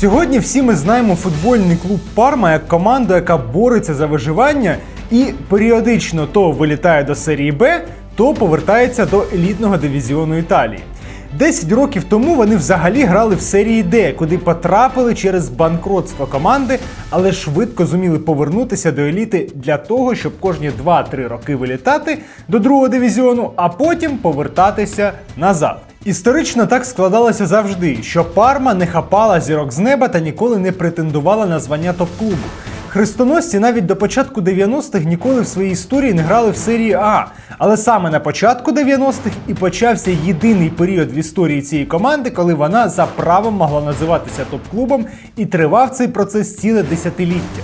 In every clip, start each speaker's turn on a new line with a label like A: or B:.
A: Сьогодні всі ми знаємо футбольний клуб Парма як команду, яка бореться за виживання і періодично то вилітає до серії Б, то повертається до елітного дивізіону Італії. 10 років тому вони взагалі грали в серії Д, куди потрапили через банкротство команди, але швидко зуміли повернутися до еліти для того, щоб кожні 2-3 роки вилітати до другого дивізіону, а потім повертатися назад. Історично так складалося завжди, що Парма не хапала зірок з неба та ніколи не претендувала на звання топ-клубу. Хрестоносці навіть до початку 90-х ніколи в своїй історії не грали в серії А. Але саме на початку 90-х і почався єдиний період в історії цієї команди, коли вона за правом могла називатися топ-клубом, і тривав цей процес ціле десятиліття.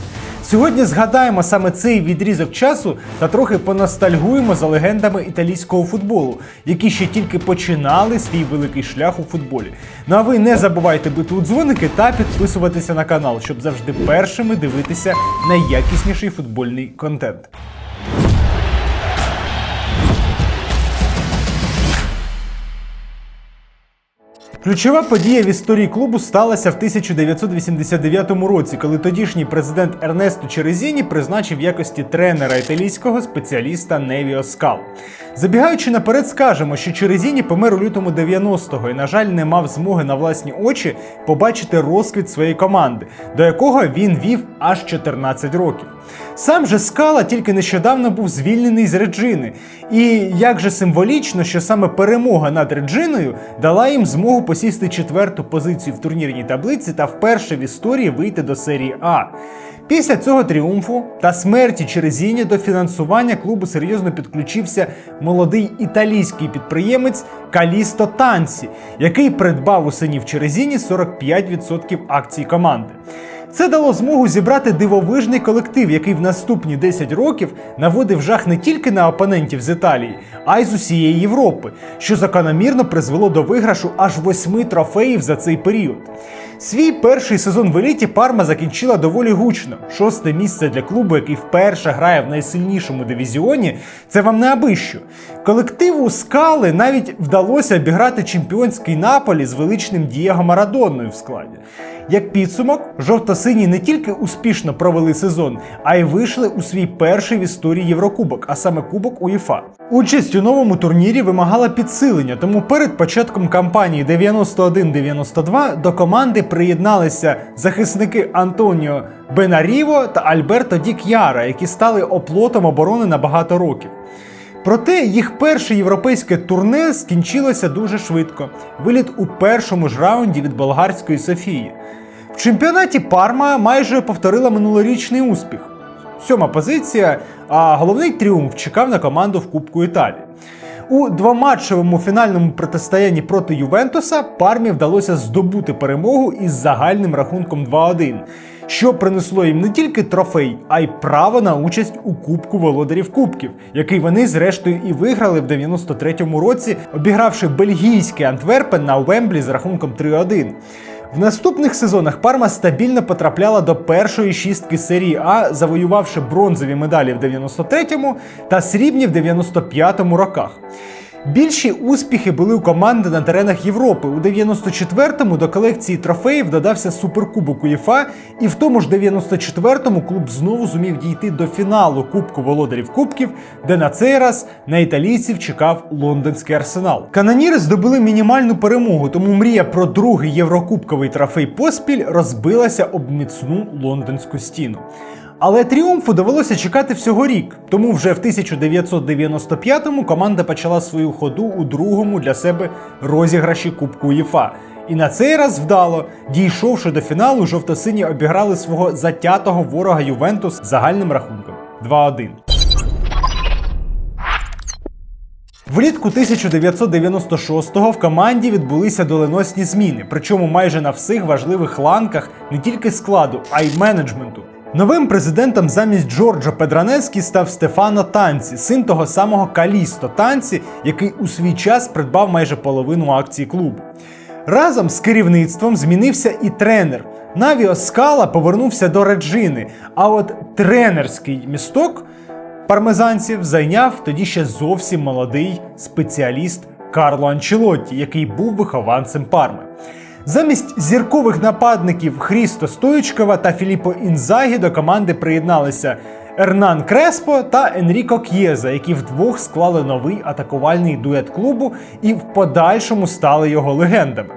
A: Сьогодні згадаємо саме цей відрізок часу та трохи поностальгуємо за легендами італійського футболу, які ще тільки починали свій великий шлях у футболі. Ну а ви не забувайте бити у дзвоники та підписуватися на канал, щоб завжди першими дивитися найякісніший футбольний контент. Ключова подія в історії клубу сталася в 1989 році, коли тодішній президент Ернесто Черезіні призначив в якості тренера італійського спеціаліста Невіо Скал. Забігаючи наперед, скажемо, що Черезіні помер у лютому 90-го і, на жаль, не мав змоги на власні очі побачити розквіт своєї команди, до якого він вів аж 14 років. Сам же Скала тільки нещодавно був звільнений з Реджини. І як же символічно, що саме перемога над Реджиною дала їм змогу посісти четверту позицію в турнірній таблиці та вперше в історії вийти до серії А. Після цього тріумфу та смерті Черезіні до фінансування клубу серйозно підключився молодий італійський підприємець Калісто Танці, який придбав у синів Черезіні 45% акцій команди. Це дало змогу зібрати дивовижний колектив, який в наступні 10 років наводив жах не тільки на опонентів з Італії, а й з усієї Європи, що закономірно призвело до виграшу аж восьми трофеїв за цей період. Свій перший сезон в еліті Парма закінчила доволі гучно. Шосте місце для клубу, який вперше грає в найсильнішому дивізіоні, це вам не аби що. Колективу скали навіть вдалося обіграти чемпіонський наполі з величним Дієго Марадонною в складі. Як підсумок, жовто-сині не тільки успішно провели сезон, а й вийшли у свій перший в історії Єврокубок, а саме Кубок УЄФА. Участь у новому турнірі вимагала підсилення, тому перед початком кампанії 91-92 до команди приєдналися захисники Антоніо Бенаріво та Альберто Ді К'яра, які стали оплотом оборони на багато років. Проте їх перше європейське турне скінчилося дуже швидко. Виліт у першому ж раунді від болгарської Софії. В чемпіонаті Парма майже повторила минулорічний успіх. Сьома позиція, а головний тріумф чекав на команду в Кубку Італії. У двоматчевому фінальному протистоянні проти Ювентуса Пармі вдалося здобути перемогу із загальним рахунком 2-1, що принесло їм не тільки трофей, а й право на участь у Кубку володарів Кубків, який вони зрештою і виграли в 93-му році, обігравши бельгійський Антверпен на Уемблі з рахунком 3-1. В наступних сезонах Парма стабільно потрапляла до першої шістки серії А, завоювавши бронзові медалі в 93-му та срібні в 95-му роках. Більші успіхи були у команди на теренах Європи. У 94-му до колекції трофеїв додався суперкубок УЄФА, і в тому ж 94-му клуб знову зумів дійти до фіналу Кубку володарів Кубків, де на цей раз на італійців чекав лондонський арсенал. Каноніри здобули мінімальну перемогу, тому мрія про другий єврокубковий трофей поспіль розбилася об міцну лондонську стіну. Але тріумфу довелося чекати всього рік, тому вже в 1995-му команда почала свою ходу у другому для себе розіграші Кубку УЄФА. І на цей раз вдало, дійшовши до фіналу, жовто-сині обіграли свого затятого ворога Ювентус загальним рахунком 2-1. Влітку 1996-го в команді відбулися доленосні зміни, причому майже на всіх важливих ланках не тільки складу, а й менеджменту. Новим президентом замість Джорджа Педранецькі став Стефано Танці, син того самого Калісто Танці, який у свій час придбав майже половину акцій клубу. Разом з керівництвом змінився і тренер. Навіо Скала повернувся до Реджини, а от тренерський місток пармезанців зайняв тоді ще зовсім молодий спеціаліст Карло Анчелотті, який був вихованцем Парми. Замість зіркових нападників Хрісто Стоїчкова та Філіппо Інзагі до команди приєдналися Ернан Креспо та Енріко К'єза, які вдвох склали новий атакувальний дует клубу і в подальшому стали його легендами.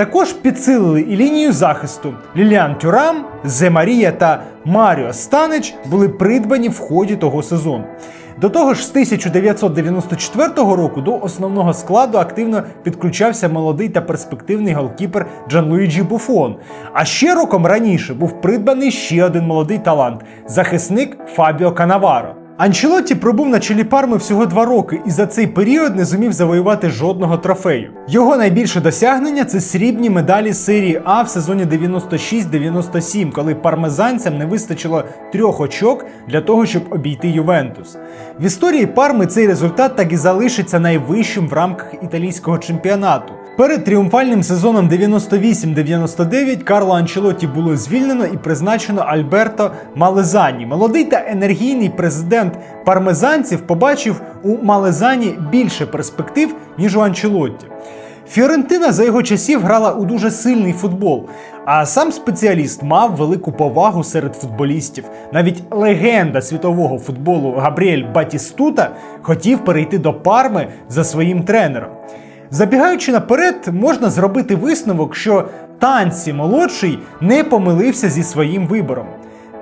A: Також підсилили і лінію захисту. Ліліан Тюрам, Зе Марія та Маріо Станич були придбані в ході того сезону. До того ж, з 1994 року до основного складу активно підключався молодий та перспективний голкіпер Джанлуїджі Буфон. А ще роком раніше був придбаний ще один молодий талант захисник Фабіо Канаваро. Анчелотті пробув на чолі Парми всього два роки і за цей період не зумів завоювати жодного трофею. Його найбільше досягнення це срібні медалі серії А в сезоні 96-97, коли пармезанцям не вистачило трьох очок для того, щоб обійти Ювентус. В історії Парми цей результат так і залишиться найвищим в рамках італійського чемпіонату. Перед тріумфальним сезоном 98-99 Карло Анчелотті було звільнено і призначено Альберто Малезані. Молодий та енергійний президент пармезанців побачив у Малезані більше перспектив, ніж у Анчелотті. Фіорентина за його часів грала у дуже сильний футбол, а сам спеціаліст мав велику повагу серед футболістів. Навіть легенда світового футболу Габріель Батістута хотів перейти до парми за своїм тренером. Забігаючи наперед, можна зробити висновок, що танці молодший не помилився зі своїм вибором.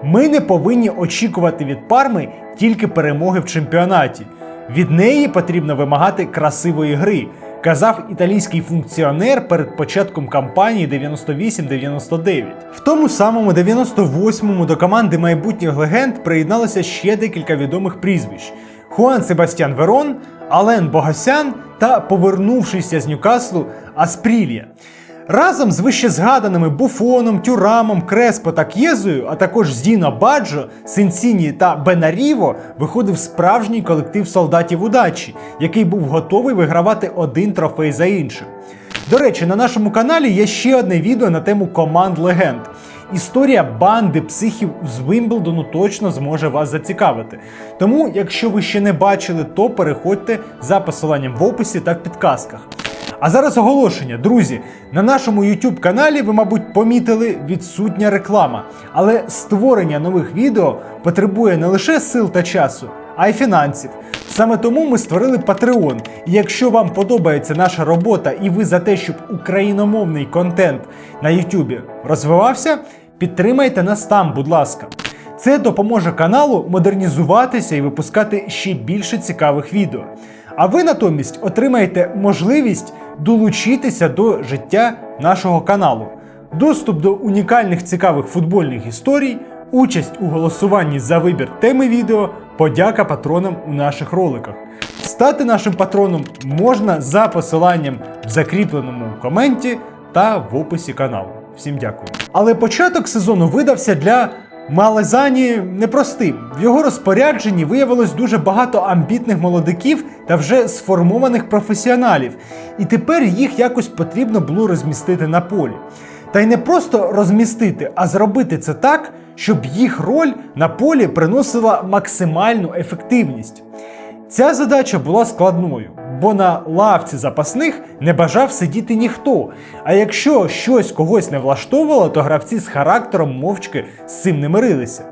A: Ми не повинні очікувати від парми тільки перемоги в чемпіонаті. Від неї потрібно вимагати красивої гри, казав італійський функціонер перед початком кампанії 98-99. В тому самому 98-му до команди майбутніх легенд приєдналося ще декілька відомих прізвищ: Хуан Себастьян Верон, Ален Богасян та повернувшийся з Ньюкаслу Аспрілія. Разом з вищезгаданими Буфоном, Тюрамом, Креспо та К'єзою, а також з Діно Баджо, Сенсіні та Бенаріво виходив справжній колектив солдатів удачі, який був готовий вигравати один трофей за іншим. До речі, на нашому каналі є ще одне відео на тему команд легенд. Історія банди психів з Вимблдону точно зможе вас зацікавити. Тому, якщо ви ще не бачили, то переходьте за посиланням в описі та в підказках. А зараз оголошення, друзі. На нашому YouTube каналі ви, мабуть, помітили відсутня реклама, але створення нових відео потребує не лише сил та часу, а й фінансів. Саме тому ми створили Patreon. І якщо вам подобається наша робота і ви за те, щоб україномовний контент на YouTube розвивався, підтримайте нас там, будь ласка. Це допоможе каналу модернізуватися і випускати ще більше цікавих відео. А ви натомість отримаєте можливість долучитися до життя нашого каналу, доступ до унікальних цікавих футбольних історій, участь у голосуванні за вибір теми відео, подяка патронам у наших роликах. Стати нашим патроном можна за посиланням в закріпленому коменті та в описі каналу. Всім дякую. Але початок сезону видався для Малезані непростим. В його розпорядженні виявилось дуже багато амбітних молодиків та вже сформованих професіоналів, і тепер їх якось потрібно було розмістити на полі. Та й не просто розмістити, а зробити це так, щоб їх роль на полі приносила максимальну ефективність. Ця задача була складною, бо на лавці запасних не бажав сидіти ніхто. А якщо щось когось не влаштовувало, то гравці з характером мовчки з цим не мирилися.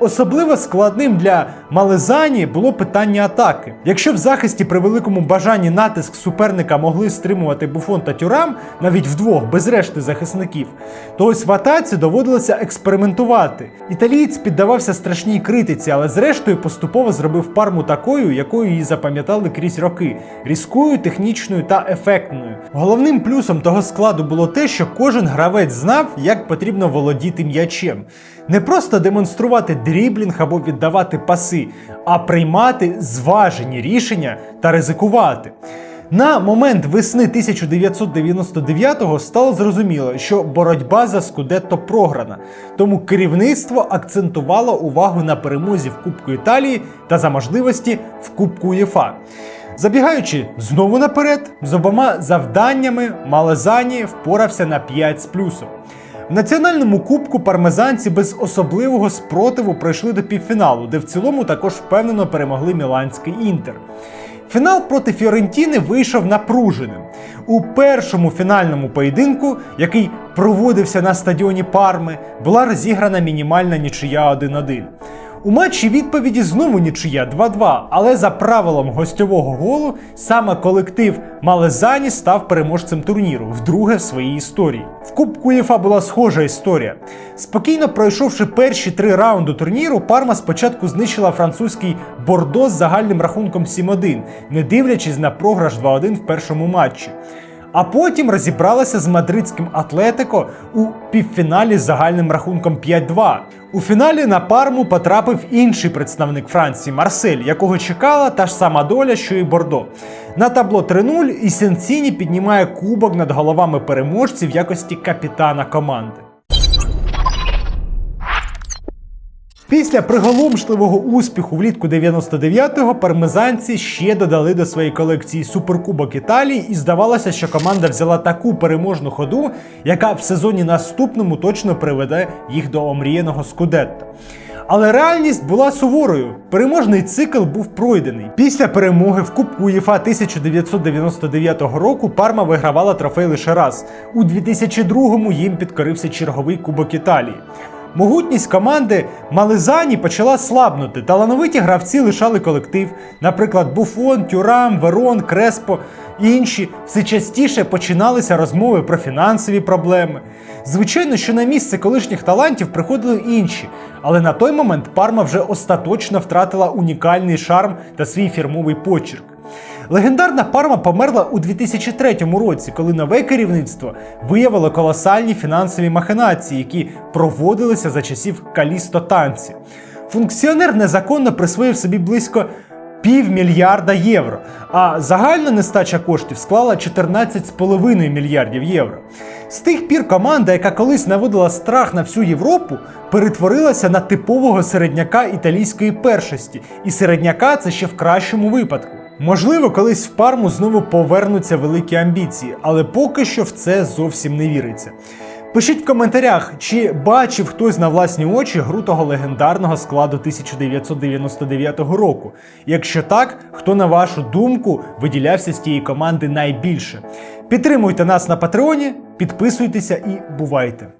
A: Особливо складним для Малезані було питання атаки. Якщо в захисті при великому бажанні натиск суперника могли стримувати Буфон та Тюрам, навіть вдвох без решти захисників, то ось в атаці доводилося експериментувати. Італієць піддавався страшній критиці, але зрештою поступово зробив парму такою, якою її запам'ятали крізь роки, різкою, технічною та ефектною. Головним плюсом того складу було те, що кожен гравець знав, як потрібно володіти м'ячем. Не просто демонструвати дріблінг або віддавати паси, а приймати зважені рішення та ризикувати. На момент весни 1999-го стало зрозуміло, що боротьба за Скудетто програна, тому керівництво акцентувало увагу на перемозі в Кубку Італії та за можливості в Кубку УЄФА. Забігаючи знову наперед, з обома завданнями Малезані впорався на 5 з плюсом. Національному кубку пармезанці без особливого спротиву пройшли до півфіналу, де в цілому також впевнено перемогли Міланський інтер. Фінал проти Фіорентіни вийшов напруженим. У першому фінальному поєдинку, який проводився на стадіоні Парми, була розіграна мінімальна нічия 1-1. У матчі відповіді знову нічия 2-2, але за правилом гостьового голу саме колектив Малезані став переможцем турніру вдруге в своїй історії. В Кубку УЄФА була схожа історія. Спокійно пройшовши перші три раунди турніру, Парма спочатку знищила французький Бордо з загальним рахунком 7-1, не дивлячись на програш 2-1 в першому матчі. А потім розібралася з мадридським Атлетико у півфіналі з загальним рахунком 5-2. У фіналі на парму потрапив інший представник Франції Марсель, якого чекала та ж сама доля, що і Бордо. На табло 3-0 і Сенціні піднімає кубок над головами переможців в якості капітана команди. Після приголомшливого успіху влітку 99-го пармезанці ще додали до своєї колекції Суперкубок Італії, і здавалося, що команда взяла таку переможну ходу, яка в сезоні наступному точно приведе їх до омріяного скудетто. Але реальність була суворою. Переможний цикл був пройдений. Після перемоги в Кубку УЄФА 1999 року Парма вигравала трофей лише раз. У 2002-му їм підкорився черговий Кубок Італії. Могутність команди Малезані почала слабнути. Талановиті гравці лишали колектив. Наприклад, Буфон, Тюрам, Верон, Креспо і інші все частіше починалися розмови про фінансові проблеми. Звичайно, що на місце колишніх талантів приходили інші, але на той момент Парма вже остаточно втратила унікальний шарм та свій фірмовий почерк. Легендарна парма померла у 2003 році, коли нове керівництво виявило колосальні фінансові махинації, які проводилися за часів Калісто танці. Функціонер незаконно присвоїв собі близько півмільярда євро, а загальна нестача коштів склала 14,5 мільярдів євро. З тих пір команда, яка колись наводила страх на всю Європу, перетворилася на типового середняка італійської першості, і середняка це ще в кращому випадку. Можливо, колись в парму знову повернуться великі амбіції, але поки що в це зовсім не віриться. Пишіть в коментарях, чи бачив хтось на власні очі гру того легендарного складу 1999 року. Якщо так, хто на вашу думку виділявся з тієї команди найбільше? Підтримуйте нас на Патреоні, підписуйтеся і бувайте!